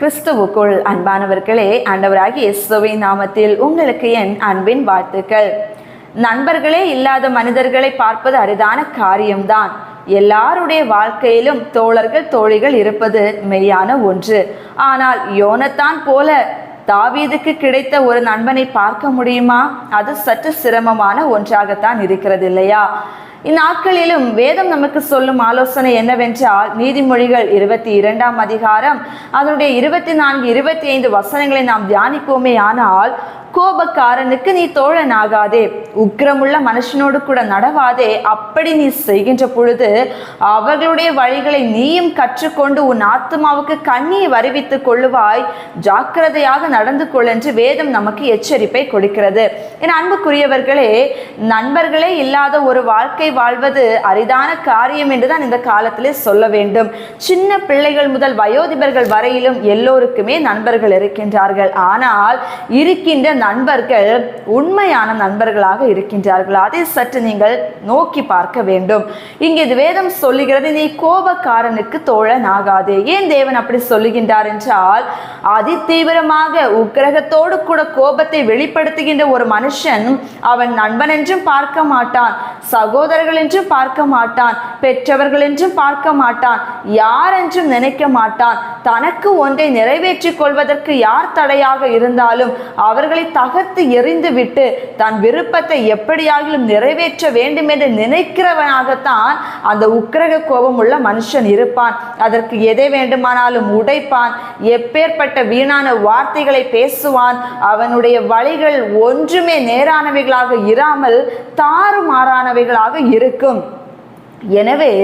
கிறிஸ்துவுக்குள் அன்பானவர்களே ஆண்டவராகி இயேசுவின் நாமத்தில் உங்களுக்கு என் அன்பின் வாழ்த்துக்கள். நண்பர்களே இல்லாத மனிதர்களை பார்ப்பது அரிதான காரியம்தான். எல்லாருடைய வாழ்க்கையிலும் தோழர்கள் தோழிகள் இருப்பது மெய்யான ஒன்று. ஆனால் யோனத்தான் போல தாவீதுக்கு கிடைத்த ஒரு நண்பனை பார்க்க முடியுமா? அது சற்று சிரமமான ஒன்றாகத்தான் இருக்கிறது இல்லையா? இந்நாட்களிலும் வேதம் நமக்கு சொல்லும் ஆலோசனை என்னவென்றால் நீதிமொழிகள் இருபத்தி இரண்டாம் அதிகாரம் அதனுடைய இருபத்தி நான்கு இருபத்தி ஐந்து வசனங்களை நாம் தியானிப்போமே ஆனால் கோபக்காரனுக்கு நீ தோழனாகாதே. உக்கிரமுள்ள மனுஷனோடு கூட நடவாதே. அப்படி நீ செய்கின்ற பொழுது அவர்களுடைய வழிகளை நீயும் கற்றுக்கொண்டு உன் ஆத்மாவுக்கு கண்ணியை வருவித்துக் கொள்ளுவாய். ஜாக்கிரதையாக நடந்து கொள் என்று வேதம் நமக்கு எச்சரிப்பை கொடுக்கிறது. என் அன்புக்குரியவர்களே நண்பர்களே இல்லாத ஒரு வாழ்க்கை வாழ்வது அரிதான காரியம் என்றுதான் இந்த காலத்திலே சொல்ல வேண்டும். சின்ன பிள்ளைகள் முதல் வயோதிபர்கள் வரையிலும் எல்லோருக்குமே நண்பர்கள் இருக்கின்றார்கள். ஆனால் இருக்கின்ற நண்பர்கள் உண்மையான நண்பர்களாக இருக்கின்றார்கள்? அதை சற்று நீங்கள் நோக்கி பார்க்க வேண்டும். இங்கே இது வேதம் சொல்லுகிறது நீ கோபக்காரனுக்கு தோழன் ஆகாதே ஏன் தேவன் அப்படி சொல்லுகின்றார் என்றால் அதி தீவிரமாக உக்கிரகத்தோடு கூட கோபத்தை வெளிப்படுத்துகின்ற ஒரு மனுஷன் அவன் நண்பன் என்றும் பார்க்க மாட்டான் சகோதரர்கள் என்றும் பார்க்க மாட்டான் பெற்றவர்கள் என்றும் பார்க்க மாட்டான் யார் என்றும் நினைக்க மாட்டான். தனக்கு ஒன்றை நிறைவேற்றிக் கொள்வதற்கு யார் தடையாக இருந்தாலும் அவர்களை தகர்த்து எறிந்துவிட்டு தன் விருப்பத்தை எப்படியாகிலும் நிறைவேற்ற வேண்டும் என்று நினைக்கிறவனாகத்தான் அந்த உக்கிரக கோபம் உள்ள மனுஷன் இருப்பான். அதற்கு எதை வேண்டுமானாலும் உடைப்பான். எப்பேற்பட்ட வீணான வார்த்தைகளை பேசுவான். அவனுடைய வழிகள் ஒன்றுமே நேரானவைகளாக இராமல் தாறுமாறானவைகளாக இருக்கும். எனவே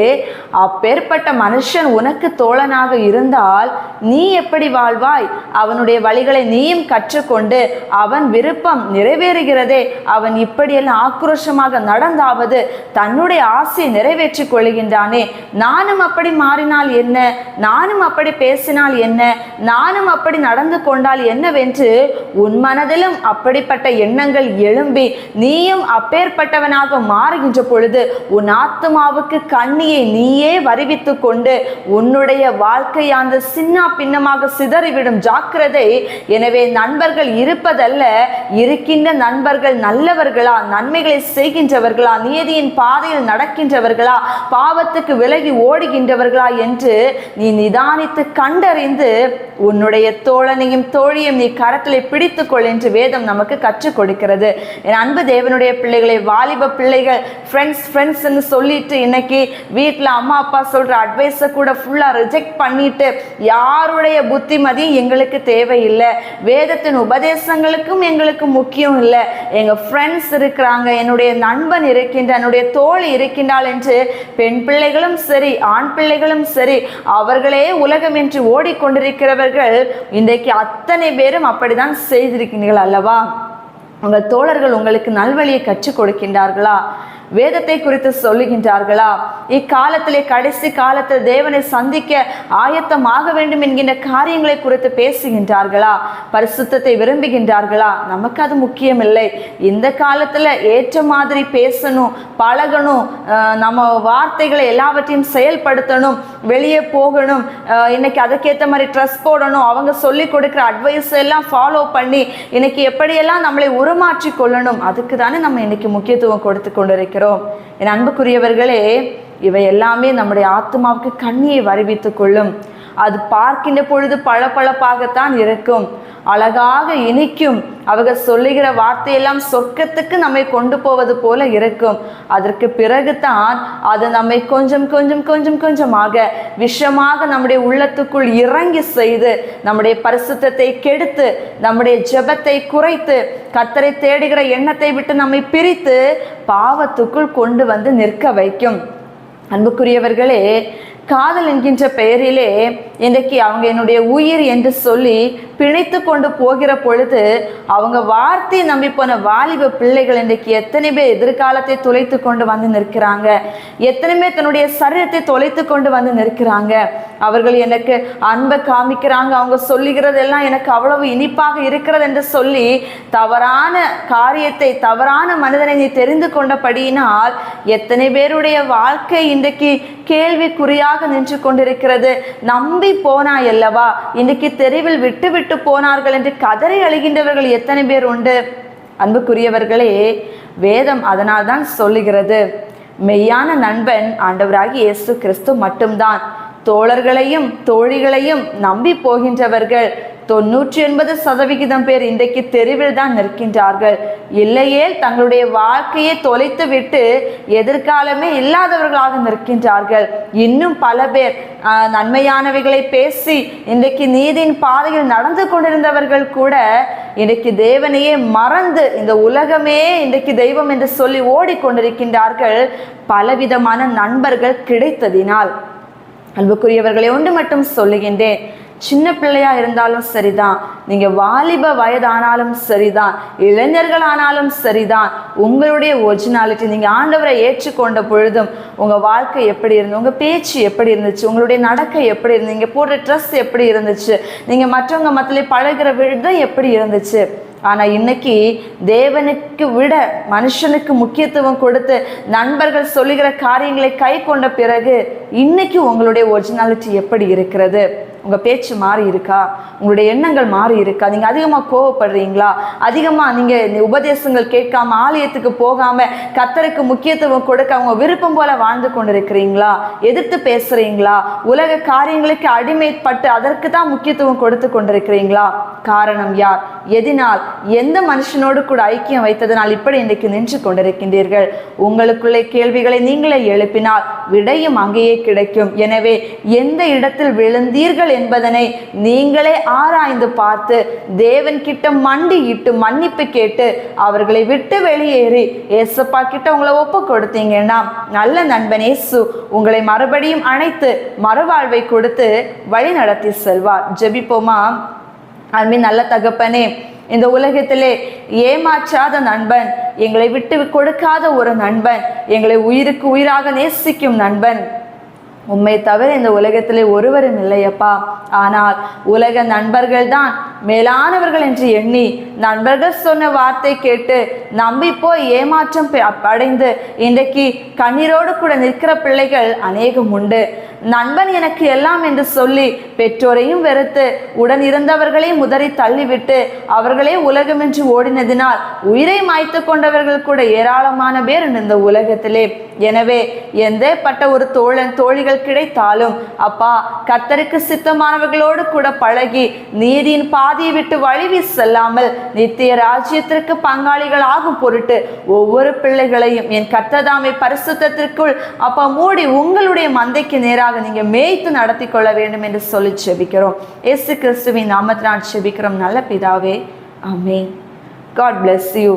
அப்பேற்பட்ட மனுஷன் உனக்கு தோழனாக இருந்தால் நீ எப்படி வாழ்வாய்? அவனுடைய வழிகளை நீயும் கற்றுக்கொண்டு அவன் விருப்பம் நிறைவேறுகிறதே. அவன் இப்படியெல்லாம் ஆக்ரோஷமாக நடந்தாவது தன்னுடைய ஆசையை நிறைவேற்றிக் கொள்கின்றானே. நானும் அப்படி மாறினால் என்ன? நானும் அப்படி பேசினால் என்ன? நானும் அப்படி நடந்து கொண்டால் என்னவென்று உன் மனதிலும் அப்படிப்பட்ட எண்ணங்கள் எழும்பி நீயும் அப்பேற்பட்டவனாக மாறுகின்ற பொழுது உன் ஆத்மாவுக்கு உனக்கு கண்ணியை நீயே வருவித்து கொண்டு உன்னுடைய வாழ்க்கை அந்த சின்ன பின்னமாக சிதறிவிடும் ஜாக்கிரதை. எனவே நண்பர்கள் இருப்பதல்ல இருக்கின்ற நண்பர்கள் நல்லவர்களா நன்மைகளை செய்கின்றவர்களா நீதியின் பாதையில் நடக்கின்றவர்களா பாவத்துக்கு விலகி ஓடுகின்றவர்களா என்று நீ நிதானித்து கண்டறிந்து உன்னுடைய தோழனையும் தோழியும் நீ கரத்திலே பிடித்துக்கொள் என்று வேதம் நமக்கு கற்றுக் கொடுக்கிறது. என் அன்பு தேவனுடைய பிள்ளைகளை வாலிப பிள்ளைகள் ஃப்ரெண்ட்ஸ் ஃப்ரெண்ட்ஸ்ன்னு சொல்லிட்டு இன்னைக்கு வீட்டில் அம்மா அப்பா சொல்கிற அட்வைஸை கூட ஃபுல்லாக ரிஜெக்ட் பண்ணிட்டு யாருடைய புத்திமதியும் எங்களுக்கு தேவையில்லை. வேதத்தின் உபதேசங்களுக்கும் எங்களுக்கு முக்கியம் இல்லை. எங்கள் ஃப்ரெண்ட்ஸ் இருக்கிறாங்க என்னுடைய நண்பன் இருக்கின்ற என்னுடைய தோழி இருக்கின்றாள் என்று பெண் பிள்ளைகளும் சரி ஆண் பிள்ளைகளும் சரி அவர்களே உலகம் என்று ஓடிக்கொண்டிருக்கிறவர்கள் இன்றைக்கு அத்தனை பேரும் அப்படிதான் செய்திருக்கிறீர்கள் அல்லவா? உங்கள் தோழர்கள் உங்களுக்கு நல்வழியை கற்றுக் கொடுக்கின்றார்களா? வேதத்தை குறித்து சொல்லுகின்றார்களா? இக்காலத்திலே கடைசி காலத்தில் தேவனை சந்திக்க ஆயத்தமாக வேண்டும் என்கின்ற காரியங்களை குறித்து பேசுகின்றார்களா? பரிசுத்தத்தை விரும்புகின்றார்களா? நமக்கு அது முக்கியமில்லை. இந்த காலத்தில் ஏற்ற மாதிரி பேசணும் பழகணும் நம்ம வார்த்தைகளை எல்லாவற்றையும் செயல்படுத்தணும் வெளியே போகணும் இன்னைக்கு அதுக்கேற்ற மாதிரி ட்ரெஸ் போடணும் அவங்க சொல்லி கொடுக்குற அட்வைஸ் எல்லாம் ஃபாலோ பண்ணி இன்னைக்கு எப்படியெல்லாம் நம்மளை உருமாற்றி கொள்ளணும். அதுக்கு தானே நம்ம இன்னைக்கு முக்கியத்துவம் கொடுத்து கொண்டிருக்கிறோம். என் அன்புக்குரியவர்களே இவை எல்லாமே நம்முடைய ஆத்மாவுக்கு கண்ணியை வருவித்துக் கொள்ளும் அது பார்க்கின்ற பொழுது பளபளப்பாகத்தான் இருக்கும். அழகாக இனிக்கும். அவர்கள் சொல்லுகிற வார்த்தையெல்லாம் சொர்க்கத்துக்கு நம்மை கொண்டு போவது போல இருக்கும். அதற்கு பிறகுதான் அது நம்மை கொஞ்சம் கொஞ்சம் கொஞ்சம் கொஞ்சமாக விஷமாக நம்முடைய உள்ளத்துக்குள் இறங்கி செய்து நம்முடைய பரிசுத்தத்தை கெடுத்து நம்முடைய ஜெபத்தை குறைத்து கத்தரை தேடுகிற எண்ணத்தை விட்டு நம்மை பிரித்து பாவத்துக்குள் கொண்டு வந்து நிற்க வைக்கும். அன்புக்குரியவர்களே காதல் என்கின்ற பெயரிலே இன்றைக்கு அவங்க என்னுடைய உயிர் என்று சொல்லி பிணைத்து கொண்டு போகிற பொழுது அவங்க வார்த்தையை நம்பி போன வாலிப பிள்ளைகள் இன்றைக்கு எத்தனை பேர் எதிர்காலத்தை தொலைத்து கொண்டு வந்து நிற்கிறாங்க? எத்தனை பேர் தன்னுடைய சரீரத்தை தொலைத்து கொண்டு வந்து நிற்கிறாங்க? அவர்கள் எனக்கு அன்பை காமிக்கிறாங்க. அவங்க சொல்லுகிறதெல்லாம் எனக்கு அவ்வளவு இனிப்பாக இருக்கிறது என்று சொல்லி தவறான காரியத்தை தவறான மனிதனை நீ தெரிந்து கொண்டபடியினால் எத்தனை பேருடைய வாழ்க்கை இன்றைக்கு கேள்விக்குறியாக எதிராக நின்று கொண்டிருக்கிறது நம்பி போனாய் அல்லவா இன்னைக்கு தெருவில் விட்டு விட்டு போனார்கள் என்று கதறி அழுகின்றவர்கள் எத்தனை பேர் உண்டு? அன்புக்குரியவர்களே வேதம் அதனால் தான் சொல்லுகிறது. மெய்யான நண்பன் ஆண்டவராகி இயேசு கிறிஸ்து மட்டும்தான். தோழர்களையும் தோழிகளையும் நம்பி போகின்றவர்கள். தொண்ணூற்றி எண்பது சதவிகிதம் பேர் இன்றைக்கு தெருவில் தான் நிற்கின்றார்கள். இல்லையே தங்களுடைய வாழ்க்கையை தொலைத்து விட்டு எதிர்காலமே இல்லாதவர்களாக நிற்கின்றார்கள். இன்னும் பல பேர் நன்மையானவைகளை பேசி இன்றைக்கு நீதியின் பாதையில் நடந்து கொண்டிருந்தவர்கள் கூட இன்றைக்கு தேவனையே மறந்து இந்த உலகமே இன்றைக்கு தெய்வம் என்று சொல்லி ஓடிக்கொண்டிருக்கின்றார்கள். பலவிதமான நண்பர்கள் கிடைத்ததினால். அன்புக்குரியவர்களை ஒன்று மட்டும் சொல்லுகின்றேன். சின்ன பிள்ளையா இருந்தாலும் சரிதான். நீங்க வாலிப வயதானாலும் சரிதான். இளைஞர்கள் ஆனாலும் சரிதான். உங்களுடைய ஒரிஜினாலிட்டி நீங்க ஆண்டவரை ஏற்றுக்கொண்ட பொழுதும் உங்க வாழ்க்கை எப்படி இருந்து உங்க பேச்சு எப்படி இருந்துச்சு? உங்களுடைய நடக்கை எப்படி இருந்து நீங்க போடுற ட்ரெஸ் எப்படி இருந்துச்சு? நீங்க மற்றவங்க மத்திலே பழகுற விதம் எப்படி இருந்துச்சு? ஆனா இன்னைக்கு தேவனுக்கு விட மனுஷனுக்கு முக்கியத்துவம் கொடுத்து நண்பர்கள் சொல்லுகிற காரியங்களை கை கொண்ட பிறகு இன்னைக்கு உங்களுடைய ஒரிஜினாலிட்டி எப்படி இருக்கிறது? உங்கள் பேச்சு மாறி இருக்கா? உங்களுடைய எண்ணங்கள் மாறி இருக்கா? நீங்கள் அதிகமாக கோவப்படுறீங்களா? அதிகமாக நீங்கள் இந்த உபதேசங்கள் கேட்காம ஆலயத்துக்கு போகாமல் கத்தருக்கு முக்கியத்துவம் கொடுக்க அவங்க விருப்பம் போல வாழ்ந்து கொண்டிருக்கிறீங்களா? எதிர்த்து பேசுகிறீங்களா உலக காரியங்களுக்கு அடிமைப்பட்டு அதற்கு தான் முக்கியத்துவம் கொடுத்து கொண்டிருக்கிறீங்களா? காரணம் யார்? எதினால் எந்த மனுஷனோடு கூட ஐக்கியம் வைத்ததனால் இப்படி இன்றைக்கு நின்று கொண்டிருக்கின்றீர்கள்? உங்களுக்குள்ளே கேள்விகளை நீங்களே எழுப்பினால் விடையும் அங்கேயே கிடைக்கும். எனவே எந்த இடத்தில் விழுந்தீர்கள் என்பதனை நீங்களே ஆராய்ந்து பார்த்து தேவன் கிட்ட மண்டியிட்டு மன்னிப்பு கேட்டு அவர்களை விட்டு வெளியேறி ஏசப்பா கிட்ட உங்களை ஒப்பு கொடுத்தீங்கன்னா நல்ல நண்பன் ஏசு உங்களை மறுபடியும் அணைத்து மறுவாழ்வை கொடுத்து வழி நடத்தி செல்வார். ஜெபிப்போமா? அன்பின் நல்ல தகப்பனே இந்த உலகத்திலே ஏமாற்றாத நண்பன் எங்களை விட்டு கொடுக்காத ஒரு நண்பன் எங்களை உயிருக்கு உயிராக நேசிக்கும் நண்பன் உம்மை தவிர இந்த உலகத்திலே ஒருவரும் இல்லையப்பா. ஆனால் உலக நண்பர்கள்தான் மேலானவர்கள் என்று எண்ணி நண்பர்கள் சொன்ன வார்த்தை கேட்டு நம்பி போய் ஏமாற்றம் அடைந்து இன்றைக்கு கண்ணீரோடு கூட நிற்கிற பிள்ளைகள் அநேகம் உண்டு. நண்பன் எனக்கு எல்லாம் என்று சொல்லி பெற்றோரையும் வெறுத்து உடன் இருந்தவர்களையும் முதறி தள்ளிவிட்டு அவர்களே உலகம் என்று ஓடினதினால் உயிரை மாய்த்து கொண்டவர்கள் கூட ஏராளமான பேர் இந்த உலகத்திலே. எனவே எந்த பட்ட ஒரு தோழன் தோழிகள் கிடைத்தாலும் அப்பா கத்தருக்கு சித்தமானவர்களோடு கூட பழகி நீதியின் பாதியை விட்டு வழிவி செல்லாமல் நித்திய ராஜ்யத்திற்கு பங்காளிகள் ஆகும் பொருட்டு ஒவ்வொரு பிள்ளைகளையும் என் கத்ததாமை பரிசுத்தத்திற்குள் அப்பா மூடி உங்களுடைய மந்தைக்கு நேராக நீங்க மேய்த்து நடத்தி கொள்ள வேண்டும் என்று சொல்லி செபிக்கிறோம். இயேசு கிறிஸ்துவின் நாமத்தினால் செபிக்கிறோம். நல்ல பிதாவே. அமே காட் பிளஸ் யூ